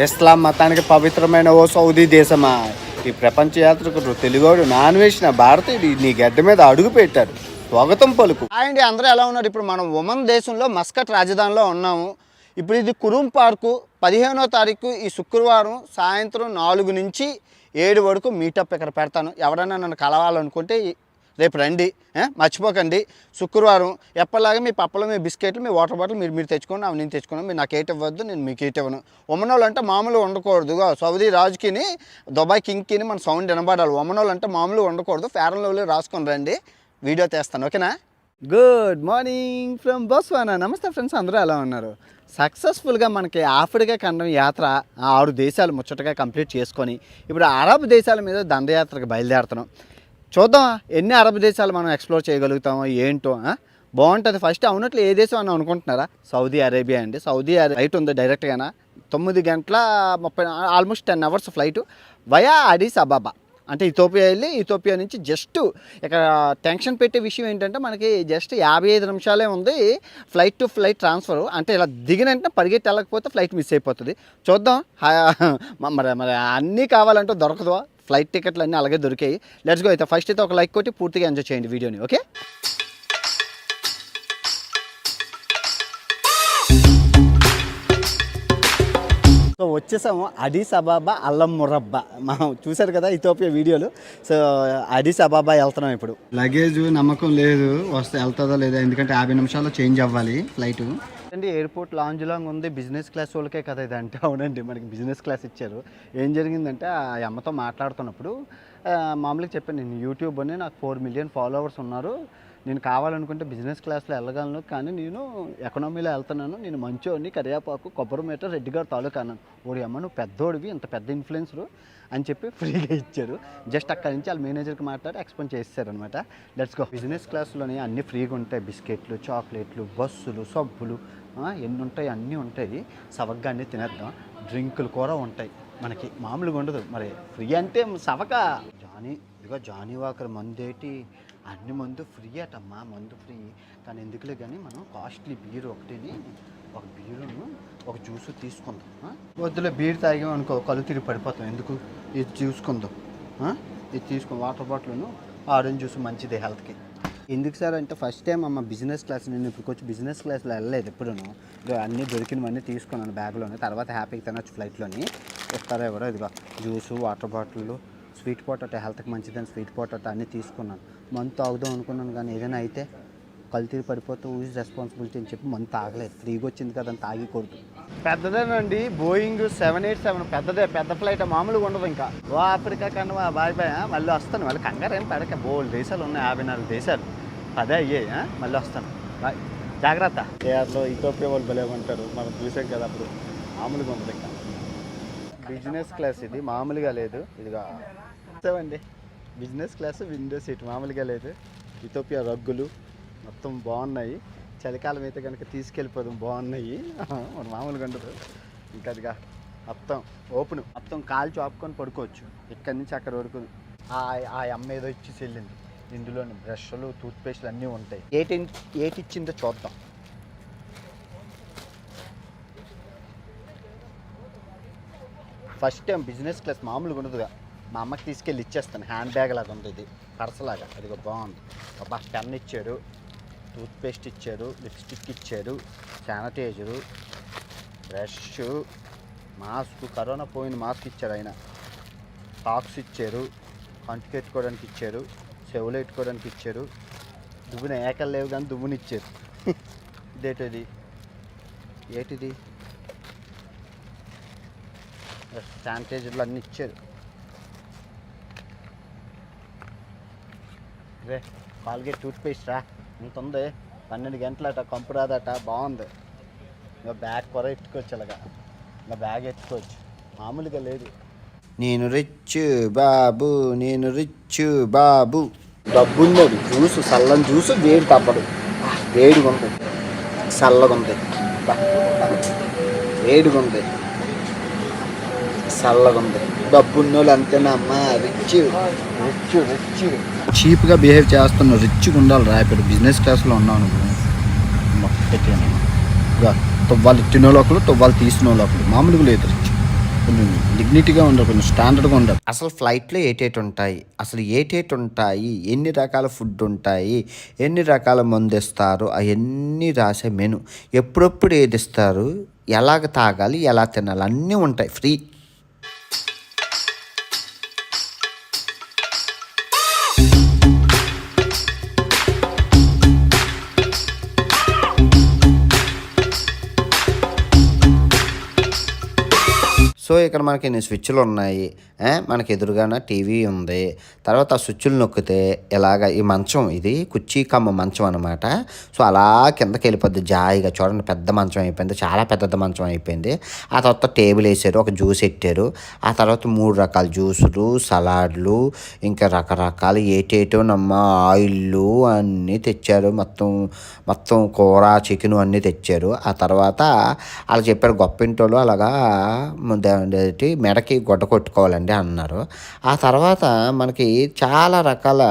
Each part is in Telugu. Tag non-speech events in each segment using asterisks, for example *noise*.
ఇస్లాం మతానికి పవిత్రమైన ఓ సౌదీ దేశమా? ఈ ప్రపంచ యాత్రికుడు తెలుగోడు నాన్ వేసిన భారతీయుడు నీ గడ్డ మీద అడుగు పెట్టారు స్వాగతం పలుకు. అండి అందరూ ఎలా ఉన్నారు? ఇప్పుడు మనం ఒమన్ దేశంలో మస్కట్ రాజధానిలో ఉన్నాము. ఇప్పుడు ఇది కురుం పార్కు. పదిహేనో తారీఖు ఈ శుక్రవారం సాయంత్రం నాలుగు నుంచి ఏడు వరకు మీటప్ ఇక్కడ పెడతాను. ఎవరైనా నన్ను కలవాలనుకుంటే రేపు రండి మర్చిపోకండి. శుక్రవారం ఎప్పటిలాగా మీ పప్పలు మీ బిస్కెట్లు మీ వాటర్ బాటిల్ మీరు మీరు తెచ్చుకోండి అవి నేను తెచ్చుకున్నాను మీరు నాకు ఏటి ఇవ్వద్దు నేను మీకు ఏటి ఇవ్వను. ఒమనోళ్ళు అంటే మామూలు ఉండకూడదు. సౌదీ రాజుకిని దుబాయ్ కింగ్కిని మన సౌండ్ వినబడాలి. ఒమనోళ్ళు అంటే మామూలు ఉండకూడదు. ఫేరన్ లవ్లీ రాసుకొని రండి. వీడియో తీస్తాను ఓకేనా? గుడ్ మార్నింగ్ ఫ్రమ్ బస్వానా నమస్తే ఫ్రెండ్స్ అందరూ ఎలా ఉన్నారు? సక్సెస్ఫుల్గా మనకి ఆఫ్రికా ఖండం యాత్ర ఆరు దేశాలు ముచ్చటగా కంప్లీట్ చేసుకొని ఇప్పుడు అరబ్ దేశాల మీద దండయాత్రకు బయలుదేరుతున్నాం. చూద్దాం ఎన్ని అరబ్ దేశాలు మనం ఎక్స్ప్లోర్ చేయగలుగుతామో ఏంటో బాగుంటుంది. ఫస్ట్ అవునట్లు ఏ దేశం అని అనుకుంటున్నారా? సౌదీ అరేబియా అండి. సౌదీ అరే ఫ్లైట్ ఉంది డైరెక్ట్గానా తొమ్మిది గంటల ముప్పై almost ten hours flight via Addis Ababa. అంటే ఇథోపియా వెళ్ళి ఇథోపియా నుంచి జస్ట్ ఇక్కడ టెన్షన్ పెట్టే విషయం ఏంటంటే మనకి జస్ట్ యాభై ఐదు నిమిషాలే ఉంది ఫ్లైట్ టు ఫ్లైట్ ట్రాన్స్ఫర్ అంటే ఇలా దిగిన వెంటనే పరిగెత్తి వెళ్ళకపోతే ఫ్లైట్ మిస్ అయిపోతుంది. చూద్దాం మరి మరి అన్నీ కావాలంటే దొరకదు ఫ్లైట్ టికెట్లు అన్నీ అలాగే దొరికాయి. లెట్స్ గో అయితే ఫస్ట్ అయితే ఒక లైక్ కొట్టి పూర్తిగా ఎంజాయ్ చేయండి వీడియోని ఓకే? సో వచ్చేసాము అడీస్ అబాబా అల్లం మురబ్బా. మనం చూశారు కదా ఇథోపియా వీడియోలు. సో అడీస్ అబాబా వెళ్తున్నాం ఇప్పుడు. లగేజ్ నమ్మకం లేదు. వస్తే వెళ్తుందో లేదో? ఎందుకంటే యాభై నిమిషాల్లో చేంజ్ అవ్వాలి ఫ్లైట్. అండి ఎయిర్పోర్ట్ లాంజ్ లాంగ్ ఉంది బిజినెస్ క్లాస్ వాళ్ళకే కదా ఇది అంటే. అవునండి మనకి బిజినెస్ క్లాస్ ఇచ్చారు. ఏం జరిగిందంటే ఆ అమ్మతో మాట్లాడుతున్నప్పుడు మామూలుగా చెప్పాను నేను యూట్యూబ్ అని నాకు ఫోర్ మిలియన్ ఫాలోవర్స్ ఉన్నారు. నేను కావాలనుకుంటే బిజినెస్ క్లాస్లో వెళ్ళగలను కానీ నేను ఎకనామీలో వెళ్తున్నాను. నేను మంచోడిని కరియాపాకు కొబ్బరి మీట రెడ్డి గారు తాలూకా అన్నాను ఓడి అమ్మ నువ్వు పెద్దోడివి ఇంత పెద్ద ఇన్ఫ్లుయెన్సరు అని చెప్పి ఫ్రీగా ఇచ్చారు. జస్ట్ అక్కడి నుంచి వాళ్ళ మేనేజర్కి మాట్లాడి ఎక్స్ప్లెయిన్ చేస్తారనమాట లెట్స్ గో. బిజినెస్ క్లాస్లోనే అన్ని ఫ్రీగా ఉంటాయి. బిస్కెట్లు చాక్లెట్లు బస్సులు సబ్బులు ఎన్ని ఉంటాయి అన్నీ ఉంటాయి. సవగ్గా అన్నీ తినేద్దాం. డ్రింకులు కూడా ఉంటాయి. మనకి మామూలుగా ఉండదు. మరి ఫ్రీ అంటే సవక జానీ ఇదిగో జానీ వాకర్ మందు ఏంటి అన్ని మందు ఫ్రీ అటమ్మా మందు ఫ్రీ. కానీ ఎందుకులే కానీ మనం కాస్ట్లీ బీర్ ఒకటిని ఒక బీరును ఒక జ్యూస్ తీసుకుందాం. వద్దులే బీర్ తాగాం అనుకో కళ్ళు తిరిగి పడిపోతాం. ఎందుకు? ఇది చూసుకుందాం. ఇది తీసుకుందాం వాటర్ బాటిల్ను ఆరెంజ్ జ్యూస్ మంచిది హెల్త్కి. ఎందుకు సార్ అంటే ఫస్ట్ టైం అమ్మ బిజినెస్ క్లాస్ నేను ఇప్పుడు బిజినెస్ క్లాస్లో వెళ్ళలేదు ఎప్పుడును. ఇదిగో అన్నీ దొరికినవన్నీ తీసుకున్నాను బ్యాగ్లోనే. తర్వాత హ్యాపీగా తినొచ్చు ఫ్లైట్లోని. ఇస్తారా ఎవరో ఇదిగో juice water bottle sweet potato హెల్త్కి మంచిదని స్వీట్ పొటాటో అన్నీ తీసుకున్నాను. మంత్ తాగుదాం అనుకున్నాను కానీ ఏదైనా అయితే కల్తీ పడిపోతే ఊజ్ రెస్పాన్సిబిలిటీ అని చెప్పి మంత్ తాగలేదు. ఫ్రీగా వచ్చింది కదా అని తాగకూడదు పెద్దదేనండి బోయింగ్ సెవెన్ ఎయిట్ సెవెన్ పెద్దదే పెద్ద ఫ్లైట్ మామూలుగా ఉండదు ఇంకా. ఓ ఆఫ్రికా కన్నా బాయ్ బాయ్ మళ్ళీ వస్తాను. మళ్ళీ కంగారు ఏం పడక. బోల్ దేశాలు ఉన్నాయి యాభై నాలుగు దేశాలు. పదే అయ్యాయి మళ్ళీ వస్తాను. బాయ్. జాగ్రత్త. ఏఆర్లో ఇథోపియా వాళ్ళు భలే ఉంటారు. మనం చూసాం కదా అప్పుడు. మామూలుగా ఉండదు ఇంకా. బిజినెస్ క్లాస్ ఇది. మామూలుగా లేదు. ఇదిగా. చూసామండి బిజినెస్ క్లాస్ విండో సీట్ మామూలుగా లేదు. ఇథోపియా రగ్గులు మొత్తం బాగున్నాయి. చలికాలం అయితే కనుక తీసుకెళ్ళిపోదాం. బాగున్నాయి. మన మామూలుగా ఉండదు. ఇంకా అదిగా మొత్తం ఓపెన్. మొత్తం కాలు చాపుకొని పడుకోవచ్చు. ఇక్కడి నుంచి అక్కడ వరకు. ఆ ఆ అమ్మ ఏదో ఇచ్చి వెళ్ళింది. ఇందులోని బ్రష్లు టూత్పేస్ట్లు అన్నీ ఉంటాయి. ఏటి ఏటి ఇచ్చిందో చూద్దాం. ఫస్ట్ టైం బిజినెస్ క్లాస్ మామూలుగా ఉండదుగా. మా అమ్మకి తీసుకెళ్ళి ఇచ్చేస్తాను. హ్యాండ్ బ్యాగ్ లాగా ఉంది ఇది. పర్సలాగా అదిగో బాగుంది. అబ్బా పెన్ ఇచ్చాడు టూత్పేస్ట్ ఇచ్చారు లిప్స్టిక్ ఇచ్చారు శానిటైజరు బ్రష్ మాస్క్ కరోనా పోయిన మాస్క్ ఇచ్చారు ఆయన. సాక్స్ ఇచ్చారు కంటికి పెట్టుకోవడానికి ఇచ్చారు చెవులు పెట్టుకోవడానికి ఇచ్చారు. దువ్వున ఏకలు లేవు కానీ దుబ్బుని ఇచ్చారు. *laughs* ఇదేటది? ఏటిది? శానిటైజర్లు అన్నీ ఇచ్చారు. రే కాల్గేట్ టూత్పేస్ట్ రా. ఇంత ఉంది పన్నెండు గంటలట కంపు రాదట బాగుంది. ఇంకా బ్యాగ్ కూర ఎత్తుకోవచ్చు అలాగా ఇంకా బ్యాగ్ ఎత్తుకోవచ్చు మామూలుగా లేదు. నేను రిచ్ బాబు నేను రిచ్ బాబు. డబ్బున్నది జ్యూస్ చల్లని జ్యూస్ వేడి తప్పడు వేడిగా ఉంది. చల్లగా ఉంది. బా. వేడిగా ఉంది. చల్లగా ఉంది. డబ్బున్నోళ్ళు అంతేనమ్మా రిచ్. Rich rich. చీప్గా బిహేవ్ చేస్తున్నా రిచ్గా ఉండాలి రా ఇప్పుడు బిజినెస్ క్లాస్లో ఉన్నాను పెట్టాను తువ్వాలు ఇచ్చిన వాళ్ళు తీసిన వాళ్ళు మామూలుగా లేదు రిచ్. కొంచెం డిగ్నిటీగా ఉండాలి కొంచెం స్టాండర్డ్గా ఉండాలి అసలు ఫ్లైట్లో ఏటేట్ ఉంటాయి? అసలు ఏటేట్ ఉంటాయి? ఎన్ని రకాల ఫుడ్ ఉంటాయి? ఎన్ని రకాల మందు ఇస్తారు? అవన్నీ రాసే మెను ఎప్పుడెప్పుడు ఏది ఇస్తారు? ఎలాగ తాగాలి? ఎలా తినాలి? అన్నీ ఉంటాయి. ఫ్రీ సో ఇక్కడ మనకి ఎన్ని స్విచ్లు ఉన్నాయి? మనకి ఎదురుగాన టీవీ ఉంది. తర్వాత ఆ స్విచ్లు నొక్కితే ఇలాగ ఈ మంచం ఇది కుర్చీ కమ్మ మంచం అనమాట సో అలా కిందకి వెళ్ళిపోద్ది జాయిగా. చూడండి పెద్ద మంచం అయిపోయింది చాలా పెద్ద మంచం అయిపోయింది. ఆ తర్వాత టేబుల్ వేసారు ఒక జ్యూస్ పెట్టారు. ఆ తర్వాత మూడు రకాల జ్యూసులు సలాడ్లు ఇంకా రకరకాల ఏటేటో నమ్మ ఆయిల్లు అన్నీ తెచ్చారు. మొత్తం మొత్తం కూర చికెన్ అన్నీ తెచ్చారు. ఆ తర్వాత వాళ్ళు చెప్పారు గొప్పింటోళ్ళు అలాగా అనేది మెడకి గొడ్డ కొట్టుకోవాలండి అన్నారు. ఆ తర్వాత మనకి చాలా రకాల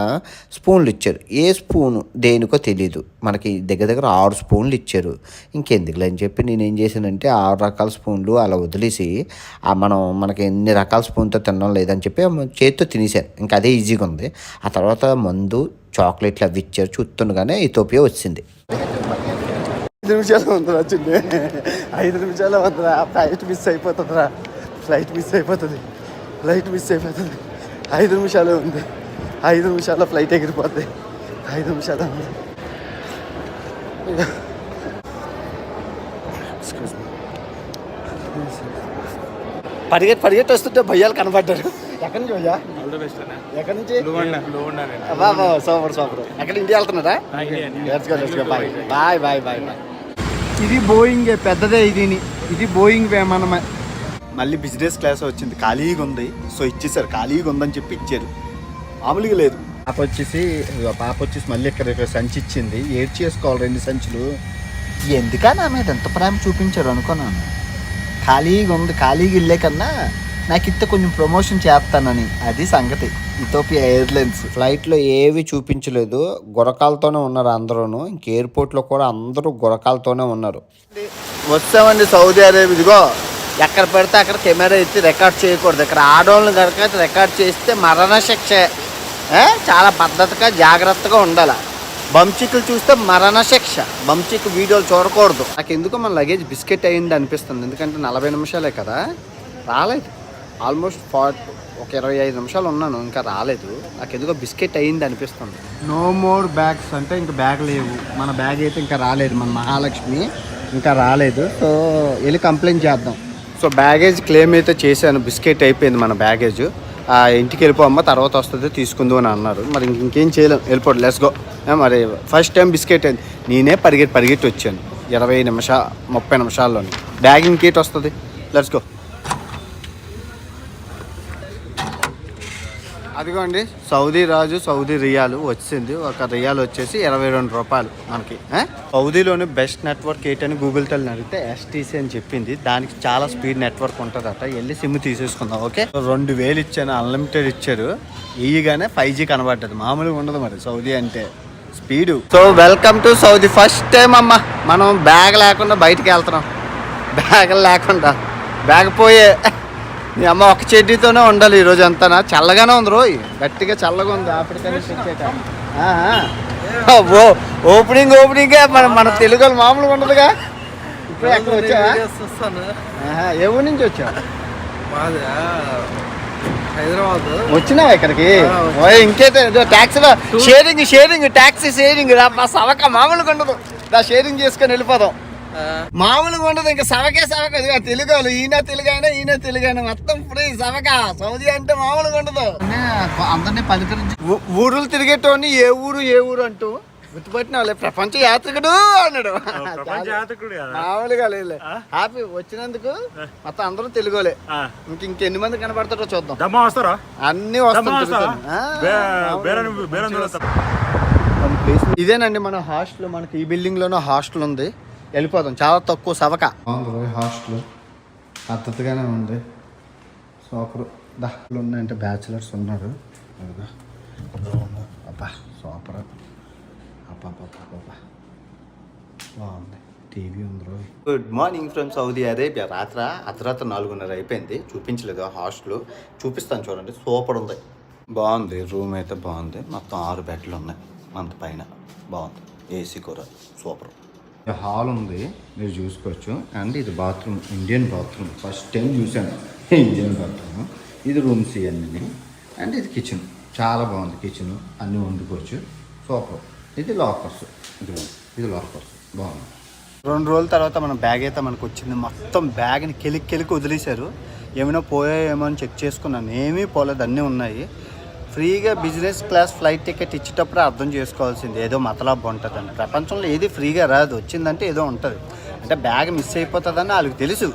స్పూన్లు ఇచ్చారు. ఏ స్పూన్ దేనికో తెలీదు. మనకి దగ్గర దగ్గర ఆరు స్పూన్లు ఇచ్చారు. ఇంకెందుకులే అని చెప్పి నేను ఏం చేశానంటే ఆరు రకాల స్పూన్లు అలా వదిలేసి ఆ మనం మనకి ఎన్ని రకాల స్పూన్తో తినడం లేదని చెప్పి చేతితో తినేసాను. ఇంకా అదే ఈజీగా ఉంది. ఆ తర్వాత మందు చాక్లెట్లు అవి ఇచ్చారు. చూస్తుండగానే ఇథోపియా వచ్చింది. ఐదు నిమిషాలు ఉందిరా చిన్న. ఐదు నిమిషాలు ఉందిరా. ఫ్లైట్ మిస్ అయిపోతుందిరా. ఫ్లైట్ మిస్ అయిపోతుంది. ఫ్లైట్ మిస్ అయిపోతుంది. ఐదు నిమిషాలు ఉంది. ఐదు నిమిషాల్లో ఫ్లైట్ ఎగిరిపోద్ది. ఐదు నిమిషాలు ఉంది. Me. పరిగెట్టి పరిగెట్టి వస్తుంటే భయ్యాలు కనపడ్డారు ఎక్కడి నుంచి భయ్యా? ఎక్కడి నుంచి? Super super. ఎక్కడ ఇండియా వెళ్తున్నారా. Bye, bye, bye, bye. ఇది బోయింగ్ పెద్దదే ఇది ఇది బోయింగ్ విమానమే. మళ్ళీ బిజినెస్ క్లాస్ వచ్చింది. ఖాళీగా ఉంది. సో ఇచ్చేసారు. ఖాళీగా ఉందని చెప్పి ఇచ్చారు. మామూలుగా లేదు. పాప వచ్చేసి పాప వచ్చేసి మళ్ళీ ఇక్కడ ఇక్కడ సంచి ఇచ్చింది. ఏడ్ చేసుకోవాలి రెండు సంచులు. ఎందుకా నా మీద ఎంత ప్రేమ చూపించారు అనుకున్నాను ఖాళీగా ఉంది. ఖాళీగా ఇల్లే కన్నా నాకు ఇస్తే కొంచెం ప్రమోషన్ చేస్తానని. అది సంగతి. ఇథోపియా ఎయిర్లైన్స్ ఫ్లైట్లో ఏవి చూపించలేదు. గురకాలతోనే ఉన్నారు అందరూ ఇంక ఎయిర్పోర్ట్లో కూడా అందరూ గురకాలతోనే ఉన్నారు. వచ్చామండి సౌదీ అరేబియా. ఇదిగో. ఎక్కడ పెడితే అక్కడ కెమెరా ఎత్తి రికార్డ్ చేయకూడదు. ఇక్కడ ఆడవాళ్ళని కనుక రికార్డ్ చేస్తే మరణ శిక్ష. చాలా పద్ధతిగా జాగ్రత్తగా ఉండాలి. బంచిక్లు చూస్తే మరణ శిక్ష. బంచిక్ వీడియోలు చూడకూడదు. నాకు ఎందుకో మన లగేజ్ బిస్కెట్ అయ్యింది అనిపిస్తుంది. ఎందుకంటే నలభై నిమిషాలే కదా. రాలేదు. ఆల్మోస్ట్ ఫార్టీ ఒక ఇరవై ఐదు నిమిషాలు ఉన్నాను. ఇంకా రాలేదు. నాకు ఎందుకో బిస్కెట్ అయింది అనిపిస్తుంది. నో మోర్ బ్యాగ్స్ అంటే ఇంకా బ్యాగ్ లేవు. మన బ్యాగ్ అయితే ఇంకా రాలేదు. మన మహాలక్ష్మి ఇంకా రాలేదు. సో వెళ్ళి కంప్లైంట్ చేద్దాం. సో బ్యాగేజ్ క్లెయిమ్ అయితే చేశాను. బిస్కెట్ అయిపోయింది మన బ్యాగేజ్. ఆ ఇంటికి వెళ్ళిపోమ్మ తర్వాత వస్తుంది తీసుకుందు అని అన్నారు. మరి ఇంకేం చేయలేం వెళ్ళిపోడు లెస్ గో మరి ఫస్ట్ టైం బిస్కెట్ అయింది. నేనే పరిగెట్టి పరిగెట్టి వచ్చాను. ఇరవై నిమిషా ముప్పై నిమిషాల్లోని. బ్యాగ్ ఇంకేటి వస్తుంది? లెట్స్ గో అదిగోండి సౌదీ రాజు సౌదీ రియాలు వచ్చింది. ఒక రియాల్ వచ్చేసి ఇరవై రెండు రూపాయలు మనకి సౌదీలోని బెస్ట్ నెట్వర్క్ ఏంటని గూగుల్ తల్లి అడిగితే ఎస్టీసీ అని చెప్పింది. దానికి చాలా స్పీడ్ నెట్వర్క్ ఉంటుందట. వెళ్ళి సిమ్ తీసేసుకుందాం ఓకే? రెండు వేలు ఇచ్చాను అన్లిమిటెడ్ ఇచ్చారు. ఇయ్యగానే ఫైవ్ జీ కనబడ్డది. మామూలుగా ఉండదు మరి సౌదీ అంటే. Speed. So welcome to Saudi. First time అమ్మా మనం బ్యాగ్ లేకుండా బయటికి వెళ్తున్నాం. బ్యాగ్ లేకుండా. బ్యాగ్ పోయే మీ అమ్మ ఒక చెడ్డీతోనే ఉండాలి ఈ రోజు అంతా చల్లగానే ఉంది రోయ్. గట్టిగా చల్లగా ఉంది ఆఫ్రికా నుంచి వచ్చాక ఆహా. అబ్బో ఓపెనింగ్ ఓపెనింగ్. మన మన తెలుగు వాళ్ళు మామూలుగా ఉండదుగా. ఇప్పుడు ఎక్కడ వచ్చావా ఏ ఊరి నుంచి వచ్చావు? హైదరాబాద్. వచ్చినావా ఇక్కడికి? ఇంకైతే ట్యాక్సీలో షేరింగ్ షేరింగ్ ట్యాక్సీ షేరింగ్. రా మామూలుగా ఉండదు. దా షేరింగ్ చేసుకొని వెళ్ళిపోదాం. మామూలుగా ఉండదు ఇంకా సవకే సవక. తెలుగు వాళ్ళు ఈయన తెలుగు అయినా ఈయన తెలుగు అయినా మొత్తం ఫ్రీ సవక. సౌదీ అంటే మామూలుగా ఉండదు. అందరినీ పలకరించి. ఊరులు తిరిగేటోని ఏ ఊరు ఏ ఊరు అంటూ గుర్తుపట్టిన వాళ్ళే. ప్రపంచ యాత్రికుడు అన్నాడు. మామూలుగా లేదు హ్యాపీ వచ్చినందుకు మొత్తం అందరూ తెలుగులే. ఇంక ఇంకెన్ని మంది కనబడతారో చూద్దాం. వస్తారా? అన్ని వస్తాం ఇదేనండి మన హాస్టల్ మనకి ఈ బిల్డింగ్లోనే హాస్టల్ ఉంది. వెళ్ళిపోతాం చాలా తక్కువ సవక. హాస్టల్. పద్ధతిగానే ఉంది. సూపర్. దహలు ఉన్నాయంటే బ్యాచిలర్స్ ఉన్నారు. రూమ్. అబ్బా సూపర్ అబ్బా అబ్బా అబ్బా బాగుంది. TV ఉందిరో good morning from Saudi Arabia రాత్ర అర్ధరాత్రి నాలుగున్నర అయిపోయింది. చూపించలేదు హాస్టల్. చూపిస్తాను చూడండి. సూపర్ ఉంది. బాగుంది. రూమ్ అయితే బాగుంది. మొత్తం ఆరు బెడ్లు ఉన్నాయి. అంత పైన. బాగుంది. ఏసీ కూడా సూపర్. హాల్ ఉంది మీరు చూసుకోవచ్చు అండ్ ఇది bathroom Indian bathroom first time చూశాను ఇండియన్ బాత్రూమ్ ఇది రూమ్స్ ఇవన్నీ అండ్ ఇది కిచెన్ చాలా బాగుంది కిచెన్ అన్నీ వండుకోవచ్చు సూపర్ ఇది లాకర్స్ ఇది ఇది లాకర్స్ బాగుంది రెండు రోజుల తర్వాత మన బ్యాగ్ అయితే మనకు వచ్చింది. మొత్తం బ్యాగ్ని కెలికి కెలికి వదిలేశారు. ఏమైనా పోయాయేమో అని చెక్ చేసుకున్నాను. ఏమీ పోలేదు అన్నీ ఉన్నాయి. ఫ్రీగా బిజినెస్ క్లాస్ ఫ్లైట్ టికెట్ ఇచ్చేటప్పుడు అర్థం చేసుకోవాల్సింది. ఏదో మతలాభం ఉంటుందండి. ప్రపంచంలో ఏది ఫ్రీగా రాదు. వచ్చిందంటే ఏదో ఉంటుంది. అంటే బ్యాగ్ మిస్ అయిపోతుందని వాళ్ళకి తెలుసు.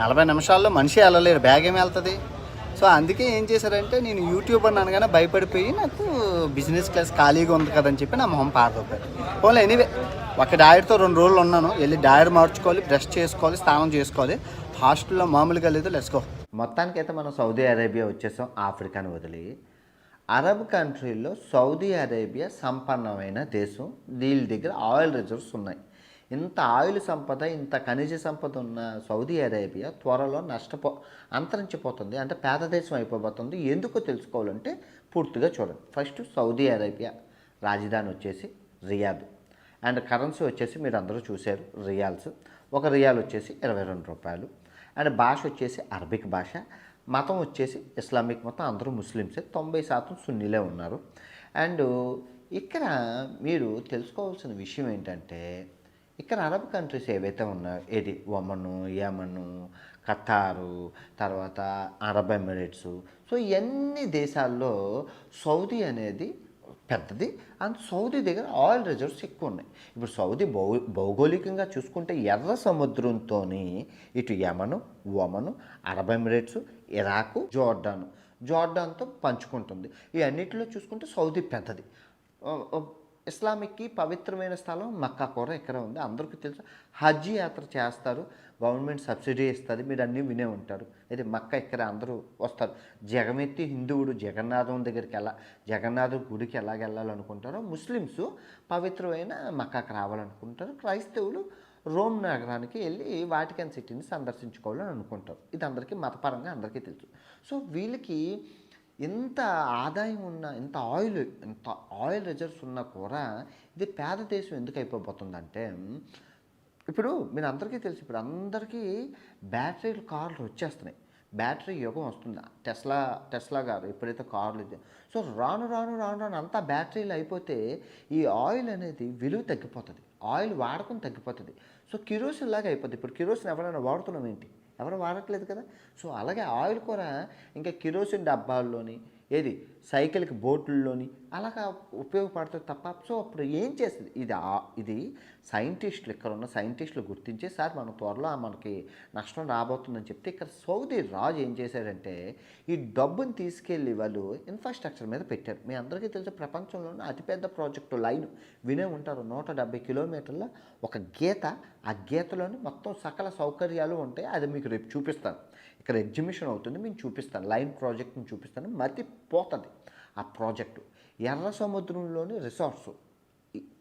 నలభై నిమిషాల్లో మనిషి వెళ్ళలేరు. బ్యాగ్ ఏమి వెళ్తుంది? సో అందుకే ఏం చేశారంటే నేను యూట్యూబ్ అన్నాను కానీ భయపడిపోయి నాకు బిజినెస్ క్లాస్ ఖాళీగా ఉంది కదని చెప్పి నా మొహం పారదొప్పారు ఓన్లీ ఎనీవే. ఒక డాయర్తో రెండు రోజులు ఉన్నాను. వెళ్ళి డాయర్ మార్చుకోవాలి బ్రష్ చేసుకోవాలి స్నానం చేసుకోవాలి. హాస్టల్లో మామూలుగా లేదు. లెస్కో మొత్తానికైతే మనం సౌదీ అరేబియా వచ్చేసాం. ఆఫ్రికాను వదిలి. అరబ్ కంట్రీల్లో సౌదీ అరేబియా సంపన్నమైన దేశం. వీళ్ళ దగ్గర ఆయిల్ రిజర్వ్స్ ఉన్నాయి. ఇంత ఆయిల్ సంపద ఇంత ఖనిజ సంపద ఉన్న సౌదీ అరేబియా త్వరలో నష్టపో అంతరించిపోతుంది. అంటే పేద దేశం అయిపోబోతుంది. ఎందుకో తెలుసుకోవాలంటే పూర్తిగా చూడండి. ఫస్ట్ సౌదీ అరేబియా రాజధాని వచ్చేసి రియాద్. అండ్ కరెన్సీ వచ్చేసి మీరు అందరూ చూశారు రియాల్స్. ఒక రియాల్ వచ్చేసి ఇరవై రెండు రూపాయలు. అండ్ భాష వచ్చేసి అరబిక్ భాష. మతం వచ్చేసి ఇస్లామిక్ మతం. అందరూ ముస్లిమ్సే. తొంభై శాతం సున్నీలే ఉన్నారు. అండ్ ఇక్కడ మీరు తెలుసుకోవాల్సిన విషయం ఏంటంటే ఇక్కడ అరబ్ కంట్రీస్ ఏవైతే ఉన్నాయో ఏది ఒమను యమను ఖతారు తర్వాత అరబ్ ఎమిరేట్స్. సో ఇవన్నీ దేశాల్లో సౌదీ అనేది పెద్దది. అండ్ సౌదీ దగ్గర ఆయిల్ రిజర్వ్స్ ఎక్కువ ఉన్నాయి. ఇప్పుడు సౌదీ భౌ భౌగోళికంగా చూసుకుంటే ఎర్ర సముద్రంతో ఇటు Yemen Oman Arab Emirates Iraq Jordan. జోర్డాన్తో పంచుకుంటుంది. ఈ అన్నిటిలో చూసుకుంటే సౌదీ పెద్దది. ఇస్లామిక్కి పవిత్రమైన స్థలం మక్కా కూర ఇక్కడ ఉంది. అందరికీ తెలుసు. హజ్ యాత్ర చేస్తారు. గవర్నమెంట్ సబ్సిడీ ఇస్తుంది. మీరు అన్నీ వినే ఉంటారు. అయితే మక్క ఇక్కడ అందరూ వస్తారు. జగమెత్తి హిందువుడు జగన్నాథం దగ్గరికి ఎలా జగన్నాథం గుడికి ఎలాగ వెళ్ళాలనుకుంటారో ముస్లిమ్స్ పవిత్రమైన మక్కాకి రావాలనుకుంటారు. క్రైస్తవులు రోమ్ నగరానికి వెళ్ళి వాటికన్ సిటీని సందర్శించుకోవాలని అనుకుంటారు. ఇది అందరికీ మతపరంగా అందరికీ తెలుసు. సో వీళ్ళకి ఎంత ఆదాయం ఉన్న ఇంత ఆయిల్ ఇంత ఆయిల్ రిజర్వ్స్ ఉన్నా కూడా ఇది పేద దేశం ఎందుకు అయిపోతుందంటే ఇప్పుడు మీరు అందరికీ తెలుసు ఇప్పుడు అందరికీ బ్యాటరీలు కార్లు వచ్చేస్తున్నాయి. బ్యాటరీ యుగం వస్తుంది. టెస్లా టెస్లా గారు ఎప్పుడైతే కార్లు ఇది సో రాను రాను రాను రాను అంతా బ్యాటరీలు అయిపోతే ఈ ఆయిల్ అనేది విలువ తగ్గిపోతుంది. ఆయిల్ వాడకం తగ్గిపోతుంది. సో కిరోసిన్ లాగా అయిపోతుంది ఇప్పుడు కిరోసిన్ ఎవరైనా వాడుతున్నాం ఏంటి ఎవరు వాడట్లేదు కదా. సో అలాగే ఆయిల్ కూడా ఇంకా కిరోసిన్ డబ్బాల్లోని ఏది? సైకిల్కి బోట్లలోని అలాగా ఉపయోగపడుతుంది తప్ప సో అప్పుడు ఏం చేస్తుంది? ఇది ఇది సైంటిస్టులు ఇక్కడ ఉన్న సైంటిస్టులు గుర్తించి సార్ మన త్వరలో మనకి నష్టం రాబోతుందని చెప్తే ఇక్కడ సౌదీ రాజు ఏం చేశాడంటే ఈ డబ్బుని తీసుకెళ్ళి వాళ్ళు ఇన్ఫ్రాస్ట్రక్చర్ మీద పెట్టారు. మీ అందరికీ తెలిసి ప్రపంచంలోనే అతిపెద్ద ప్రాజెక్టు లైన్. వినే ఉంటారు నూట డెబ్బై కిలోమీటర్ల ఒక గీత. ఆ గీతలోని మొత్తం సకల సౌకర్యాలు ఉంటాయి. అది మీకు రేపు చూపిస్తాను. ఇక్కడ ఎగ్జిబిషన్ అవుతుంది మేము చూపిస్తాను. లైన్ ప్రాజెక్ట్ని చూపిస్తాను. మతి పోతుంది ఆ ప్రాజెక్టు. ఎర్ర సముద్రంలోని రిసార్ట్స్.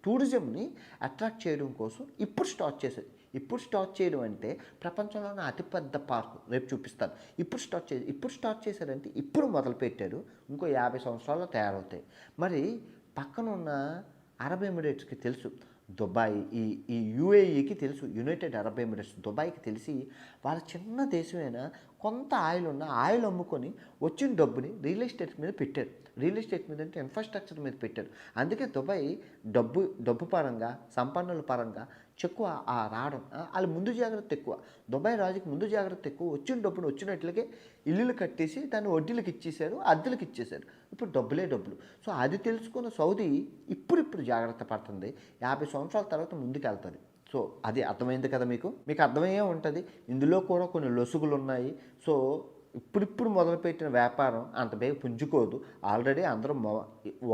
టూరిజంని అట్రాక్ట్ చేయడం కోసం ఇప్పుడు స్టార్ట్ చేసేది. ఇప్పుడు స్టార్ట్ చేయడం అంటే ప్రపంచంలోనే అతిపెద్ద పార్కు రేపు చూపిస్తాను. ఇప్పుడు స్టార్ట్ చేసి ఇప్పుడు స్టార్ట్ చేశారంటే ఇప్పుడు మొదలుపెట్టారు. ఇంకో యాభై సంవత్సరాల్లో తయారవుతాయి. మరి పక్కనున్న అరబ్ ఎమిరేట్స్కి తెలుసు. దుబాయ్. ఈ ఈ యూఏఈకి తెలుసు యునైటెడ్ అరబ్ ఎమిరేట్స్ దుబాయ్కి తెలిసి వాళ్ళ చిన్న దేశమైనా కొంత ఆయిల్ ఉన్న ఆయిల్ అమ్ముకొని వచ్చిన డబ్బుని రియల్ ఎస్టేట్ మీద పెట్టారు. రియల్ ఎస్టేట్ మీద అంటే ఇన్ఫ్రాస్ట్రక్చర్ మీద పెట్టారు. అందుకే దుబాయ్ డబ్బు డబ్బు పరంగా సంపన్నుల పరంగా చెక్కువ ఆ రావడం. వాళ్ళ ముందు జాగ్రత్త ఎక్కువ. దుబాయ్ రాజుకి ముందు జాగ్రత్త ఎక్కువ. వచ్చిన డబ్బును వచ్చినట్లకే ఇల్లులు కట్టేసి దాన్ని వడ్డీలకు ఇచ్చేశారు అద్దెలకు ఇచ్చేశారు. ఇప్పుడు డబ్బులే డబ్బులు. సో అది తెలుసుకున్న సౌదీ ఇప్పుడిప్పుడు జాగ్రత్త పడుతుంది. యాభై సంవత్సరాల తర్వాత ముందుకు వెళ్తుంది సో అది అర్థమైంది కదా మీకు? మీకు అర్థమయ్యే ఉంటుంది. ఇందులో కూడా కొన్ని లొసుగులు ఉన్నాయి సో ఇప్పుడిప్పుడు మొదలుపెట్టిన వ్యాపారం అంత బేగ పుంజుకోదు. ఆల్రెడీ అందరూ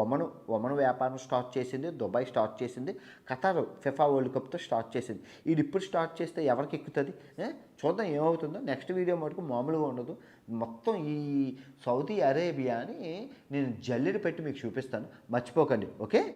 ఒమను ఒమను వ్యాపారం స్టార్ట్ చేసింది దుబాయ్ స్టార్ట్ చేసింది ఖతార్ ఫిఫా వరల్డ్ కప్తో స్టార్ట్ చేసింది. ఇది ఇప్పుడు స్టార్ట్ చేస్తే ఎవరికి ఎక్కుతుంది? చూద్దాం ఏమవుతుందో. నెక్స్ట్ వీడియో మటుకు మామూలుగా ఉండదు. మొత్తం ఈ సౌదీ అరేబియాని నేను జల్లెడ పెట్టి మీకు చూపిస్తాను. మర్చిపోకండి. ఓకే